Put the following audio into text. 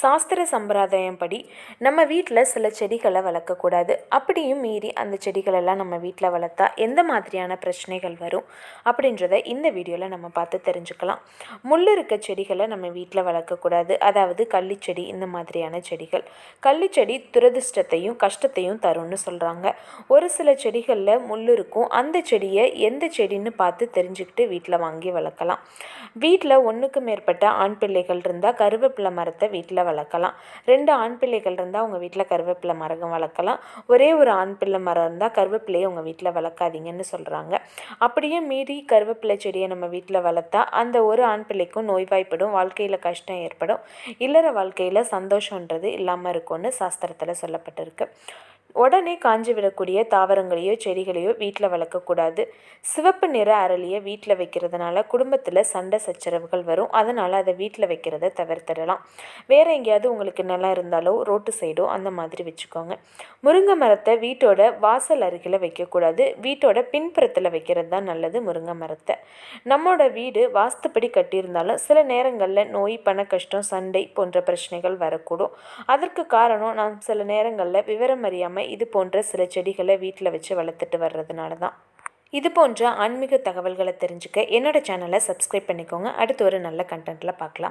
சாஸ்திர சம்பிரதாயம் படி நம்ம வீட்டில் சில செடிகளை வளர்க்கக்கூடாது. அப்படியும் மீறி அந்த செடிகளெல்லாம் நம்ம வீட்டில் வளர்த்தா எந்த மாதிரியான பிரச்சனைகள் வரும் அப்படின்றத இந்த வீடியோவில் நம்ம பார்த்து தெரிஞ்சுக்கலாம். முள் இருக்க செடிகளை நம்ம வீட்டில் வளர்க்கக்கூடாது. அதாவது கள்ளிச்செடி இந்த மாதிரியான செடிகள். கள்ளிச்செடி துரதிர்ஷ்டத்தையும் கஷ்டத்தையும் தரும்னு சொல்கிறாங்க ஒரு சில செடிகளில் முள் இருக்கும். அந்த செடியை எந்த செடின்னு பார்த்து தெரிஞ்சுக்கிட்டு வீட்டில் வாங்கி வளர்க்கலாம். வீட்டில் ஒன்றுக்கு மேற்பட்ட ஆண் பிள்ளைகள் இருந்தால் கருவேப்பிலை மரத்தை வீட்டில் வளர்க்கலாம். ரெண்டு ஆண் பிள்ளைகள் இருந்தால் உங்கள் வீட்டில் கருவேப்பிலை மரம் வளர்க்கலாம். ஒரே ஒரு ஆண் பிள்ளை மரம் இருந்தால் கருவேப்பிலையை உங்கள் வீட்டில் வளர்க்காதீங்கன்னு சொல்கிறாங்க அப்படியே மீறி கருவேப்பிலை செடியை நம்ம வீட்டில் வளர்த்தா அந்த ஒரு ஆண் பிள்ளைக்கும் நோய்வாய்ப்படும் வாழ்க்கையில் கஷ்டம் ஏற்படும். இல்லற வாழ்க்கையில் சந்தோஷன்றது இல்லாமல் இருக்கும்னு சாஸ்திரத்தில் சொல்லப்பட்டிருக்கு. உடனே காஞ்சி விடக்கூடிய தாவரங்களையோ செடிகளையோ வீட்டில் வளர்க்கக்கூடாது. சிவப்பு நிற அரளியை வீட்டில் வைக்கிறதுனால குடும்பத்தில் சண்டை சச்சரவுகள் வரும். அதனால் அதை வீட்டில் வைக்கிறத தவிர்த்திடலாம். வேறு எங்கேயாவது உங்களுக்கு நிலம் இருந்தாலோ ரோட்டு சைடோ அந்த மாதிரி வச்சுக்கோங்க. முருங்கை மரத்தை வீட்டோட வாசல் அருகில் வைக்கக்கூடாது. வீட்டோட பின்புறத்தில் வைக்கிறது தான் நல்லது முருங்கை மரத்தை. நம்மளோட வீடு வாஸ்துப்படி கட்டியிருந்தாலும் சில நேரங்களில் நோய் பண கஷ்டம் சண்டை போன்ற பிரச்சனைகள் வரக்கூடும். அதற்கு காரணம் நாம் சில நேரங்களில் விவரம் அறியாமல் இது போன்ற சில செடிகளை வீட்டில் வச்சு வளர்த்துட்டு வர்றதுனால தான். இது போன்ற ஆன்மீக தகவல்களை தெரிஞ்சுக்க என்னோட சேனலை சப்ஸ்கிரைப் பண்ணிக்கோங்க. அடுத்து ஒரு நல்ல கண்டென்ட்டில் பார்க்கலாம்.